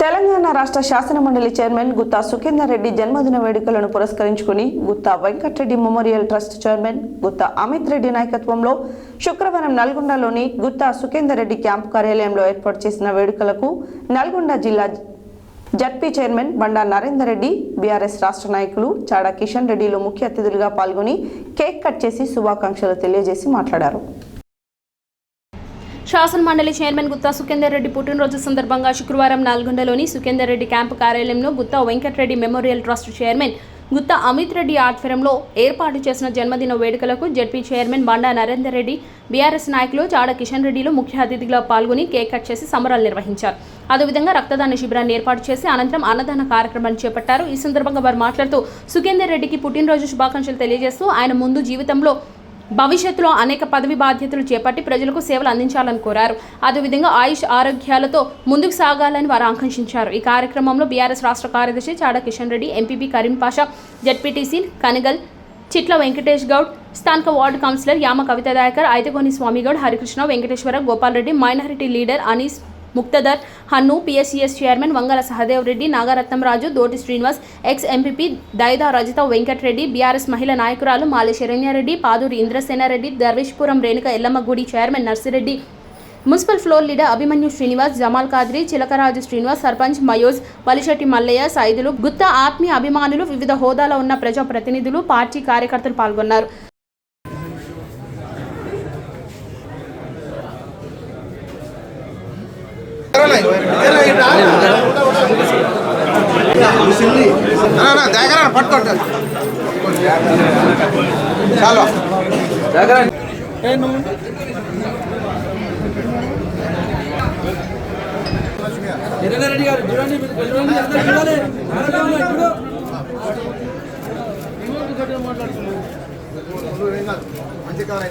తెలంగాణ రాష్ట్ర శాసనమండలి చైర్మన్ గుత్తా సుఖేందర్ రెడ్డి జన్మదిన వేడుకలను పురస్కరించుకుని Gutha Venkatareddy memorial trust chairman Gutha Amit Reddy నాయకత్వంలో శుక్రవారం నల్గొండలోని గుత్తా సుఖేందర్ రెడ్డి క్యాంపు కార్యాలయంలో ఏర్పాటు చేసిన వేడుకలకు నల్గొండ జిల్లా ZP chairman Banda Narender Reddy BRS రాష్ట్ర నాయకులు చాడా కిషన్ రెడ్డిలు ముఖ్య అతిథులుగా పాల్గొని కేక్ కట్ చేసి శుభాకాంక్షలు తెలియజేసి మాట్లాడారు. శాసన మండలి చైర్మన్ గుత్తా సుఖేందర్ రెడ్డి పుట్టినరోజు సందర్భంగా శుక్రవారం నల్గొండలోని సుఖేందర్ రెడ్డి క్యాంపు కార్యాలయంలో Gutta Venkatareddy memorial trust chairman Gutta Amit Reddy ఆధ్వర్యంలో ఏర్పాటు చేసిన జన్మదిన వేడుకలకు ZP chairman Banda Narender Reddy BRS నాయకులు చాడ కిషన్ రెడ్డిలు ముఖ్య అతిథిగా పాల్గొని కేక్ కట్ చేసి సంబరాలు నిర్వహించారు. అదేవిధంగా రక్తదాన శిబిరాన్ని ఏర్పాటు చేసి అనంతరం అన్నదాన కార్యక్రమాన్ని చేపట్టారు. ఈ సందర్భంగా వారు మాట్లాడుతూ సుఖేందర్ రెడ్డికి పుట్టినరోజు శుభాకాంక్షలు తెలియజేస్తూ ఆయన ముందు జీవితంలో భవిష్యత్తులో అనేక పదవి బాధ్యతలు చేపట్టి ప్రజలకు సేవలు అందించాలని కోరారు. అదేవిధంగా ఆయుష్ ఆరోగ్యాలతో ముందుకు సాగాలని వారు ఆకాంక్షించారు. ఈ కార్యక్రమంలో బీఆర్ఎస్ రాష్ట్ర కార్యదర్శి చాడ కిషన్ రెడ్డి ఎంపీపీ కరీం పాషా జడ్పీటీసీ కనగల్ చిట్ల వెంకటేష్ గౌడ్ స్థానిక ward councillor Yama Kavitha Dayakar Aithagoni Swamigoud Harikrishna Venkateshwara Gopal Reddy minority leader Anees Muqtadar Hannu PSCS chairman Vangala Sahadev Reddy Nagaratnam Raju Doti Srinivas ex MPP Daida Rajitha Venkatareddy BRS మహిళ నాయకురాలు మాలి శరణ్యారెడ్డి పాదూరి ఇంద్రసేనారెడ్డి దర్వేష్పురం రేణుక ఎల్లమ్మ గుడి chairman Narsireddy. Municipal floor leader Abhimanyu Srinivas Jamal Qadri Chilakaraju Srinivas sarpanch Mayoj Valishetti Mallaiah Saidulu Gutta ఆత్మీయ అభిమానులు వివిధ హోదాలో ఉన్న ప్రజాప్రతినిధులు party కార్యకర్తలు పాల్గొన్నారు. దగ్గర పట్టుకోండి చాలు రెడ్డి గారు చూడండి మీరు చూడాలి మంచి కావాలి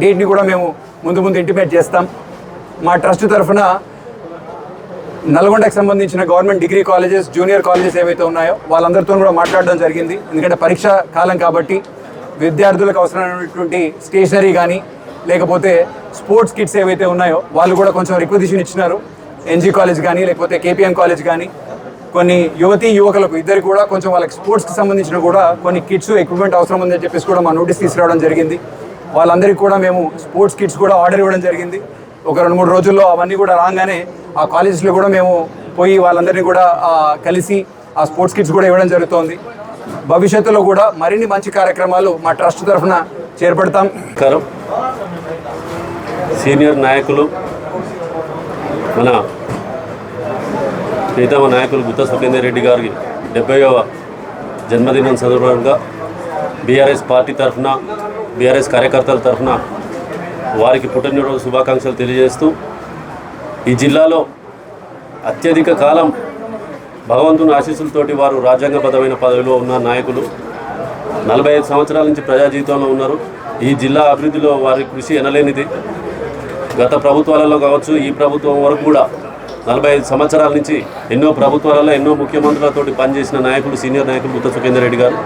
డేట్ని కూడా మేము ముందు ముందు ఇంటిమేట్ చేస్తాం. మా ట్రస్ట్ తరఫున నల్గొండకు సంబంధించిన government degree colleges junior colleges ఏవైతే ఉన్నాయో వాళ్ళందరితో కూడా మాట్లాడడం జరిగింది. ఎందుకంటే పరీక్ష కాలం కాబట్టి విద్యార్థులకు అవసరమైనటువంటి స్టేషనరీ కానీ లేకపోతే స్పోర్ట్స్ కిట్స్ ఏవైతే ఉన్నాయో వాళ్ళు కూడా కొంచెం రిక్వజిషన్ ఇచ్చినారు. ఎన్జీ కాలేజ్ కానీ లేకపోతే కేపీఎం కాలేజ్ కానీ కొన్ని యువతీ యువకులకు ఇద్దరు కూడా కొంచెం వాళ్ళకి స్పోర్ట్స్కి సంబంధించిన కూడా కొన్ని కిట్స్ ఎక్విప్మెంట్ అవసరం ఉందని చెప్పేసి కూడా మా నోటీస్ తీసుకురావడం జరిగింది. వాళ్ళందరికీ కూడా మేము స్పోర్ట్స్ కిట్స్ కూడా ఆర్డర్ ఇవ్వడం జరిగింది. ఒక రెండు మూడు రోజుల్లో అవన్నీ కూడా రాగానే ఆ కాలేజెస్లో కూడా మేము పోయి వాళ్ళందరినీ కూడా కలిసి ఆ స్పోర్ట్స్ కిట్స్ కూడా ఇవ్వడం జరుగుతోంది. భవిష్యత్తులో కూడా మరిన్ని మంచి కార్యక్రమాలు మా ట్రస్ట్ తరఫున చేపడతాం. నమస్కారం. సీనియర్ నాయకులు మన ప్రీతమ నాయకులు గుత్త సుఖేందర్ రెడ్డి గారికి డెబ్బైవ జన్మదినం సందర్భంగా బీఆర్ఎస్ పార్టీ తరఫున బీఆర్ఎస్ కార్యకర్తల తరఫున వారికి పుట్టినరోజు శుభాకాంక్షలు తెలియజేస్తూ ఈ జిల్లాలో అత్యధిక కాలం భగవంతుని ఆశీస్సులతోటి వారు రాజ్యాంగబద్ధమైన పదవిలో ఉన్న నాయకులు నలభై ఐదు సంవత్సరాల నుంచి ప్రజా జీవితంలో ఉన్నారు. ఈ జిల్లా అభివృద్ధిలో వారి కృషి ఎనలేనిది. గత ప్రభుత్వాలలో కావచ్చు ఈ ప్రభుత్వం వరకు కూడా నలభై ఐదు సంవత్సరాల నుంచి ఎన్నో ప్రభుత్వాలలో ఎన్నో ముఖ్యమంత్రులతోటి పనిచేసిన నాయకులు సీనియర్ నాయకులు బుద్ధ సుఖేందర్ రెడ్డి గారు.